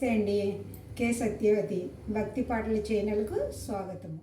నమస్తే అండి. కే. సత్యవతి భక్తి పాటల ఛానల్కు స్వాగతము.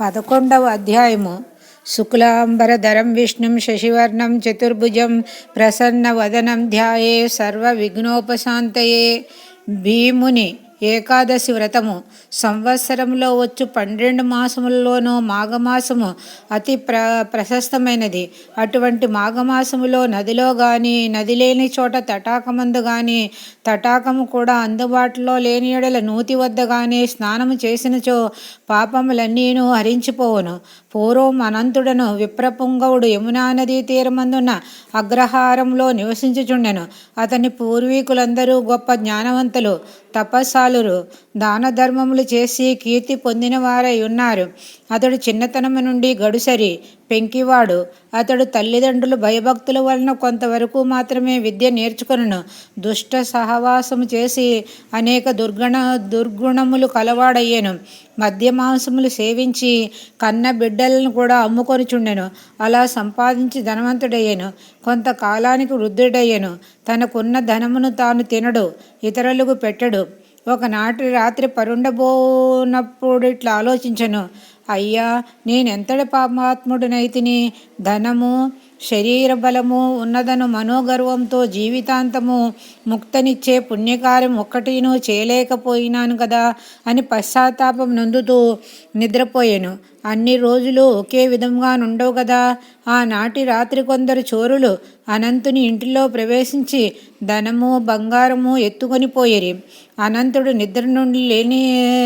పదకొండవ అధ్యాయము. శుక్లాంబరధరం విష్ణుం శశివర్ణం చతుర్భుజం ప్రసన్న వదనం ధ్యాయే సర్వ విఘ్నోపశాంతయే భీముని ఏకాదశి వ్రతము. సంవత్సరంలో వచ్చు పన్నెండు మాసములలోనూ మాఘమాసము అతి ప్ర ప్రశస్తమైనది. అటువంటి మాఘమాసములో నదిలో కానీ నది లేని చోట తటాకమందు కానీ తటాకము కూడా అందుబాటులో లేని ఎడల నూతి వద్ద కానీ స్నానము చేసినచో పాపములన్నీను హరించిపోవును. పూర్వం అనంతుడను విప్రపుంగవుడు యమునా నదీ తీరమందున్న అగ్రహారంలో నివసించుచుండెను. అతని పూర్వీకులందరూ గొప్ప జ్ఞానవంతులు తపస్సాలురు. దాన ధర్మములు చేసి కీర్తి పొందిన వారై ఉన్నారు. అతడు చిన్నతనము నుండి గడుసరి పెంకివాడు. అతడు తల్లిదండ్రులు భయభక్తుల వలన కొంతవరకు మాత్రమే విద్య నేర్చుకొనును. దుష్ట సహవాసము చేసి అనేక దుర్గణ దుర్గుణములు కలవాడయ్యాను. మద్య మాంసములు సేవించి కన్న బిడ్డలను కూడా అమ్ముకొనిచుండెను. అలా సంపాదించి ధనవంతుడయ్యాను. కొంతకాలానికి వృద్ధుడయ్యాను. తనకున్న ధనమును తాను తినడు ఇతరులకు పెట్టడు. ఒకనాటి రాత్రి పరుండబోనప్పుడు ఇట్లా ఆలోచించను. అయ్యా నేనెంతటి పాపాత్ముడినైతిని ధనము శరీర బలము ఉన్నదను మనోగర్వంతో జీవితాంతము ముక్తనిచ్చే పుణ్యకార్యం ఒక్కటినూ చేయలేకపోయినాను కదా అని పశ్చాత్తాపం నొందుతూ నిద్రపోయాను. అన్ని రోజులు ఒకే విధంగా నుండవు కదా ఆనాటి రాత్రి కొందరు చోరులు అనంతుని ఇంటిలో ప్రవేశించి ధనము బంగారము ఎత్తుకొని పోయేరి. అనంతుడు నిద్ర నుండి లేని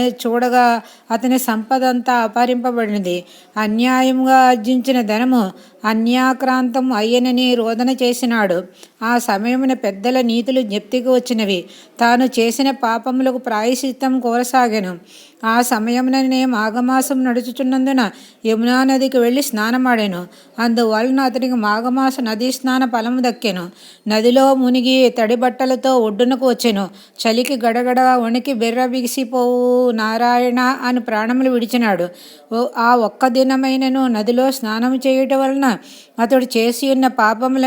చూడగా అతని సంపద అంతా అపహరింపబడినది. అన్యాయంగా ఆర్జించిన ధనము అన్యాక్రాంతం అయ్యనని రోదన చేసినాడు. ఆ సమయమున పెద్దల నీతులు జ్ఞప్తికి వచ్చినవి. తాను చేసిన పాపములకు ప్రాయశ్చిత్తం కోరసాగాను. ఆ సమయముననే మాఘమాసం నడుచుచున్నందున యమునా నదికి వెళ్ళి స్నానమాడాను. అందువలన అతనికి మాఘమాస నదీ స్నాన ఫలము దక్కాను. నదిలో మునిగి తడి బట్టలతో ఒడ్డునకు వచ్చాను. చలికి గడగడ వణికి బెర్ర బిగిసిపోవు నారాయణ అని ప్రాణములు విడిచినాడు. ఆ ఒక్క దినమైనను నదిలో స్నానం చేయుట వలన అతడు చేసి ఉన్న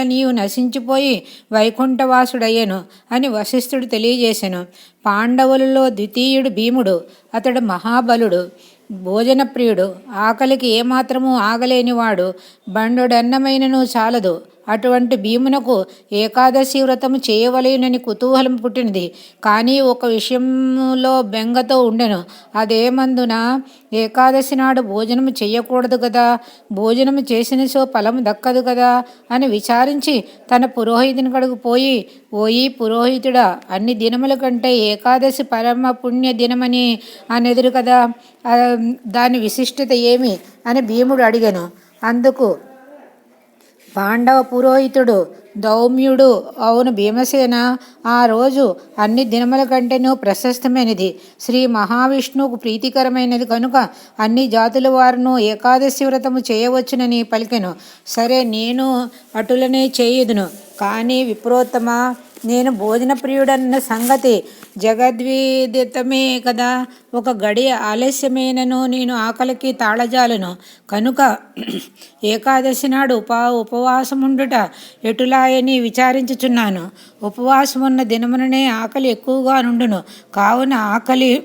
నీవు నశించిపోయి వైకుంఠవాసుడయ్యను అని వశిష్ఠుడు తెలియజేశాను పాండవులలో ద్వితీయుడు భీముడు అతడు మహాబలుడు భోజనప్రియుడు ఆకలికి ఏమాత్రము ఆగలేనివాడు బండుడన్నమైనను చాలదు. అటువంటి భీమునకు ఏకాదశి వ్రతము చేయవలేనని కుతూహలం పుట్టినది. కానీ ఒక విషయంలో బెంగతో ఉండెను. అదేమందున ఏకాదశి నాడు భోజనము చేయకూడదు కదా భోజనము చేసిన సో ఫలము దక్కదు కదా అని విచారించి తన పురోహితుని కడుగు పోయి ఓయి పురోహితుడా అన్ని దినముల కంటే ఏకాదశి పరమ పుణ్య దినమని అనెదురు కదా? దాని విశిష్టత ఏమి? అని భీముడు అడిగాను. అందుకు పాండవ పురోహితుడు దౌమ్యుడు అవును భీమసేన ఆ రోజు అన్ని దినముల కంటేనూ ప్రశస్తమైనది. శ్రీ మహావిష్ణువుకు ప్రీతికరమైనది కనుక అన్ని జాతుల వారును ఏకాదశి వ్రతము చేయవచ్చునని పలికెను. సరే నేను అటులనే చేయుదును. కానీ విప్రోత్తమ నేను భోజన ప్రియుడన్న సంగతి జగద్విదితమే కదా. ఒక గడియ ఆలస్యమైనను నేను ఆకలికి తాళజాలను. కనుక ఏకాదశి నాడు ఉపా ఉపవాసముండుట ఎటులాయని విచారించుచున్నాను. ఉపవాసమున్న దినముననే ఆకలి ఎక్కువగా నుండును. కావున ఆకలి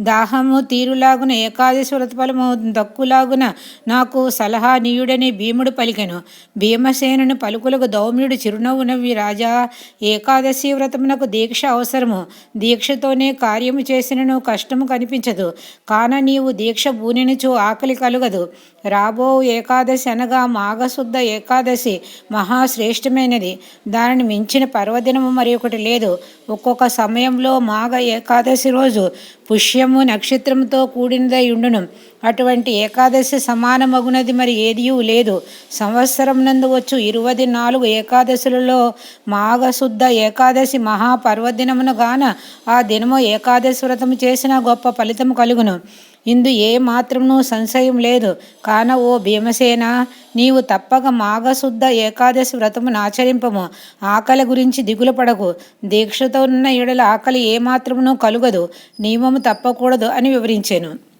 దాహము తీరులాగున ఏకాదశి వ్రతఫలము దక్కులాగున నాకు సలహా నీయుడని భీముడు పలికెను. భీమసేనుని పలుకులకు దౌమ్యుడు చిరునవ్వు నవ్వి రాజా ఏకాదశి వ్రతమునకు దీక్ష అవసరము. దీక్షతోనే కార్యము చేసినను కష్టము కనిపించదు. కాన నీవు దీక్ష బూనినుచు ఆకలి కలుగదు. రాబో ఏకాదశి అనగా మాఘశుద్ధ ఏకాదశి మహాశ్రేష్టమైనది. దానిని మించిన పర్వదినము మరి ఒకటి లేదు. ఒక్కొక్క సమయంలో మాఘ ఏకాదశి రోజు పుష్యము నక్షత్రముతో కూడినదై ఉండును. అటువంటి ఏకాదశి సమానమగునది మరి ఏదియూ లేదు. సంవత్సరం నందు వచ్చు ఇరవై నాలుగు ఏకాదశులలో మాఘశుద్ధ ఏకాదశి మహాపర్వదినమున గాన ఆ దినము ఏకాదశి వ్రతము చేసిన గొప్ప ఫలితము కలుగును. ఇందు ఏ సంశయం లేదు. కాన ఓ భీమసేన నీవు తప్పక మాఘశుద్ధ ఏకాదశి వ్రతమును ఆచరింపము. ఆకలి గురించి దిగులు పడకు. దీక్షతో ఉన్న ఏడల ఆకలి ఏమాత్రమునూ కలుగదు. నియమము తప్పకూడదు అని వివరించాను.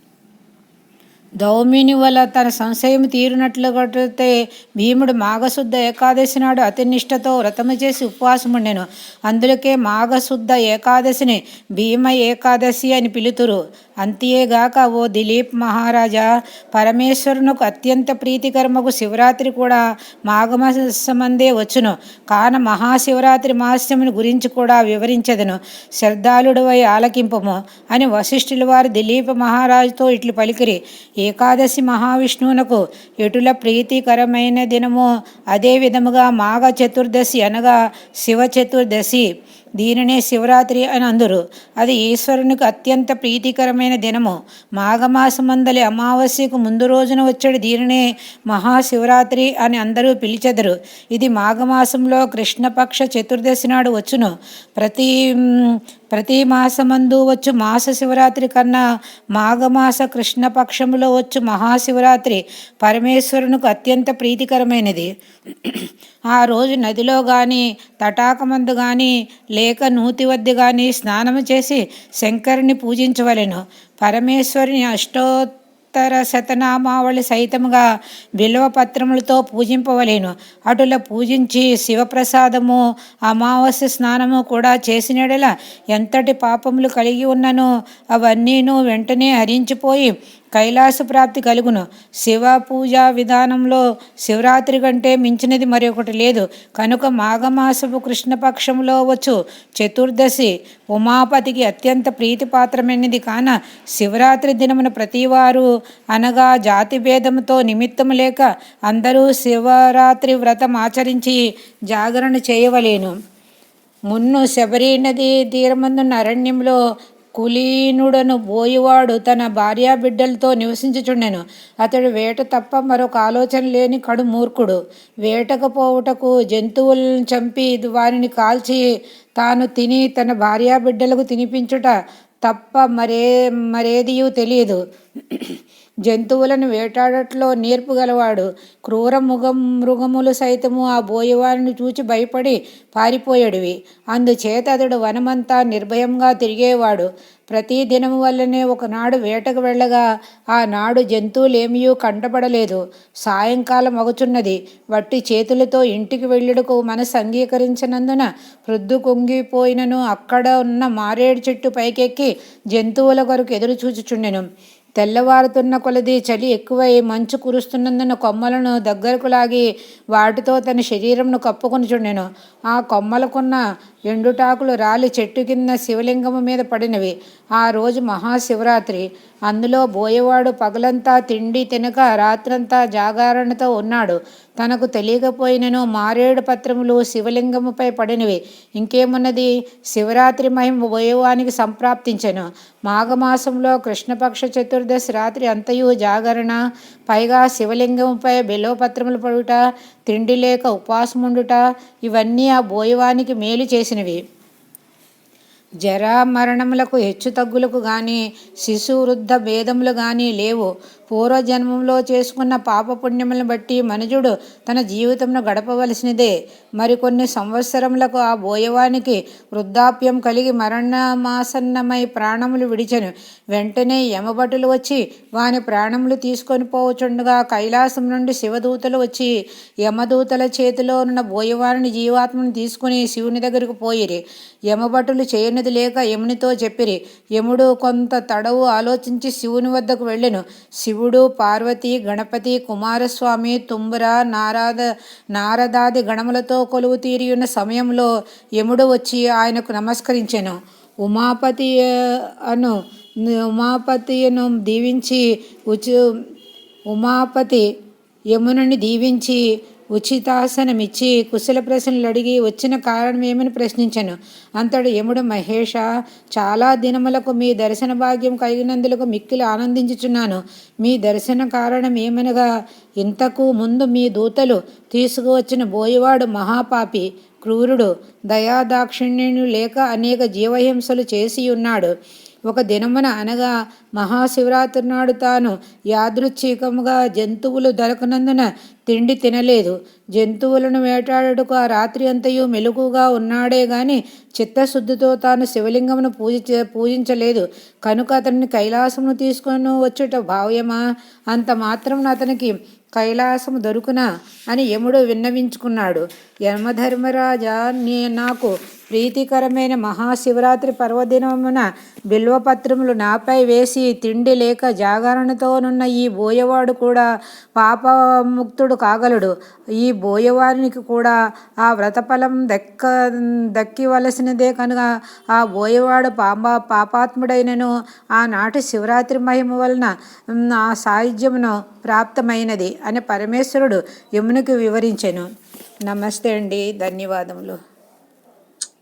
దౌమిని వల్ల తన సంశయం తీరినట్లుగైతే భీముడు మాఘశుద్ధ ఏకాదశి నాడు అతినిష్టతో వ్రతము చేసి ఉపవాసం ఉండెను అందులకే మాఘశుద్ధ ఏకాదశిని భీమ ఏకాదశి అని పిలుతురు. అంతేగాక ఓ దిలీప్ మహారాజా పరమేశ్వరునకు అత్యంత ప్రీతికరమకు శివరాత్రి కూడా మాఘమాసమందే వచ్చును. కాన మహాశివరాత్రి మహాస్యముని గురించి కూడా వివరించదను. శ్రద్ధాళుడవై ఆలకింపము అని వశిష్ఠుల వారు దిలీప్ మహారాజుతో ఇట్లు పలికిరి. ఏకాదశి మహావిష్ణువునకు ఎటుల ప్రీతికరమైన దినమో అదే విధముగా మాఘ చతుర్దశి అనగా శివ చతుర్దశి. దీనినే శివరాత్రి అని అందురు. అది ఈశ్వరునికి అత్యంత ప్రీతికరమైన దినము. మాఘమాసమందలి అమావాస్యకు ముందు రోజున వచ్చేది దీనినే మహాశివరాత్రి అని అందరూ పిలిచెదరు. ఇది మాఘమాసంలో కృష్ణపక్ష చతుర్దశి నాడు వచ్చును. ప్రతి ప్రతి మాసమందు వచ్చు మాస శివరాత్రి కన్నా మాఘమాస కృష్ణపక్షములో వచ్చు మహాశివరాత్రి పరమేశ్వరునికి అత్యంత ప్రీతికరమైనది. ఆ రోజు నదిలో కానీ తటాకమందు కానీ లేక నూతి వద్ద కానీ స్నానము చేసి శంకరుని పూజించవలెను. పరమేశ్వరుని సప్తర శతనామావళి సహితముగా బిల్వ పత్రములతో పూజింపవలేను. అటుల పూజించి శివప్రసాదము అమావాస్య స్నానము కూడా చేసినడల ఎంతటి పాపములు కలిగి ఉన్ననో అవన్నీను వెంటనే హరించిపోయి కైలాస ప్రాప్తి కలుగును. శివ పూజా విధానంలో శివరాత్రి కంటే మించినది మరొకటి లేదు. కనుక మాఘమాసపు కృష్ణపక్షంలో వచ్చు. చతుర్దశి ఉమాపతికి అత్యంత ప్రీతిపాత్రమైనది కాన శివరాత్రి దినమున ప్రతివారు అనగా జాతి భేదంతో నిమిత్తం లేక అందరూ శివరాత్రి వ్రతం ఆచరించి జాగరణ చేయవలేను. మున్ను శబరి నది తీరమందున్న అరణ్యంలో కులీనుడను బోయివాడు తన భార్యా బిడ్డలతో నివసించుచుండెను. అతడు వేట తప్ప మరొక ఆలోచన లేని కడు మూర్ఖుడు. వేటకు పోవుటకు జంతువులను చంపి వారిని కాల్చి తాను తిని తన భార్యా బిడ్డలకు తినిపించుట తప్ప మరే మరేదియూ తెలియదు. జంతువులను వేటాడట్లో నేర్పు గలవాడు. క్రూర ముగం మృగములు సైతము ఆ బోయవారిని చూచి భయపడి పారిపోయాడువి. అందుచేత అతడు వనమంతా నిర్భయంగా తిరిగేవాడు. ప్రతి దినము వల్లనే ఒకనాడు వేటకు వెళ్ళగా ఆనాడు జంతువులేమీయూ కంటపడలేదు. సాయంకాలం అగుచున్నది వట్టి చేతులతో ఇంటికి వెళ్ళుటకు మనసు అంగీకరించినందున ప్రొద్దు కుంగిపోయినను అక్కడ ఉన్న మారేడు చెట్టు పైకెక్కి జంతువుల కొరకు ఎదురు చూచుచుండెను తెల్లవారుతున్న కొలది చలి ఎక్కువై మంచు కురుస్తున్నందున కొమ్మలను దగ్గరకు లాగి వాటితో తన శరీరంను కప్పుకొని చుండెను. ఆ కొమ్మలకున్న ఎండుటాకులు రాలి చెట్టు కింద శివలింగము మీద పడినవి. ఆ రోజు మహాశివరాత్రి. అందులో బోయవాడు పగలంతా తిండి తినక రాత్రంతా జాగారణతో ఉన్నాడు. తనకు తెలియకపోయినను మారేడు పత్రములు శివలింగముపై పడినవి. ఇంకేమున్నది? శివరాత్రి మహిమ బోయవానికి సంప్రాప్తించెను. మాఘమాసంలో కృష్ణపక్ష చతుర్దశి రాత్రి అంతయు జాగరణ. పైగా శివలింగముపై బిలోపత్రములు పడుట తిండి లేక ఉపవాసముండుట ఇవన్నీ ఆ బోయవానికి మేలు చేసినవి. జరా మరణములకు హెచ్చు తగ్గులకు కానీ శిశు వృద్ధ భేదములు కానీ లేవు. పూర్వజన్మంలో చేసుకున్న పాపపుణ్యములను బట్టి మనుజుడు తన జీవితంను గడపవలసినదే. మరికొన్ని సంవత్సరములకు ఆ బోయవానికి వృద్ధాప్యం కలిగి మరణమాసన్నమై ప్రాణములు విడిచెను. వెంటనే యమభటులు వచ్చి వాని ప్రాణములు తీసుకొని పోవచుండగా కైలాసం నుండి శివదూతలు వచ్చి యమదూతల చేతిలో ఉన్న బోయవారిని జీవాత్మను తీసుకుని శివుని దగ్గరకు పోయిరి. యమభటులు చేయనిది లేక యమునితో చెప్పిరి. యముడు కొంత తడవు ఆలోచించి శివుని వద్దకు వెళ్ళెను. శివుడు పార్వతి గణపతి కుమారస్వామి తుంబుర నారాద నారదాది గణములతో కొలువు తీరియున్న సమయంలో యముడు వచ్చి ఆయనకు నమస్కరించెను. ఉమాపతి అను ఉమాపతిను దీవించి ఉచు ఉమాపతి యమునుని దీవించి ఉచితాసనమిచ్చి కుశల ప్రశ్నలు అడిగి వచ్చిన కారణం ఏమని ప్రశ్నించను? అంతడు యముడు మహేష చాలా దినములకు మీ దర్శన భాగ్యం కలిగినందులకు మిక్కిలి ఆనందించుచున్నాను. మీ దర్శన కారణం ఏమనగా ఇంతకు ముందు మీ దూతలు తీసుకువచ్చిన బోయవాడు మహాపాపి క్రూరుడు దయాదాక్షిణ్యుడు లేక అనేక జీవహింసలు చేసి ఉన్నాడు. ఒక దినమున అనగా మహాశివరాత్రి నాడు తాను యాదృచ్ఛికముగా జంతువులు దొరకనందున తిండి తినలేదు. జంతువులను వేటాడుటకు ఆ రాత్రి అంతయు మెలకుగా ఉన్నాడే గాని చిత్తశుద్ధితో తాను శివలింగమును పూజ పూజించలేదు. కనుక అతన్ని కైలాసమును తీసుకొని వచ్చుట భావ్యమా? అంత మాత్రం అతనికి కైలాసము దొరుకునా? అని యముడు విన్నవించుకున్నాడు. యమధర్మరాజా నే నాకు ప్రీతికరమైన మహాశివరాత్రి పర్వదినమున బిల్వపత్రములు నాపై వేసి తిండి లేక జాగరణతోనున్న ఈ బోయవాడు కూడా పాపముక్తుడు కాగలడు. ఈ బోయవారికి కూడా ఆ వ్రతఫలం దక్క దక్కివలసినదే కనుక ఆ బోయవాడు పాప పాపాత్ముడైనను ఆనాటి శివరాత్రి మహిమ వలన ఆ సాహిత్యమును ప్రాప్తమైనది అని పరమేశ్వరుడు యమునికి వివరించెను. నమస్తే అండి. ధన్యవాదములు.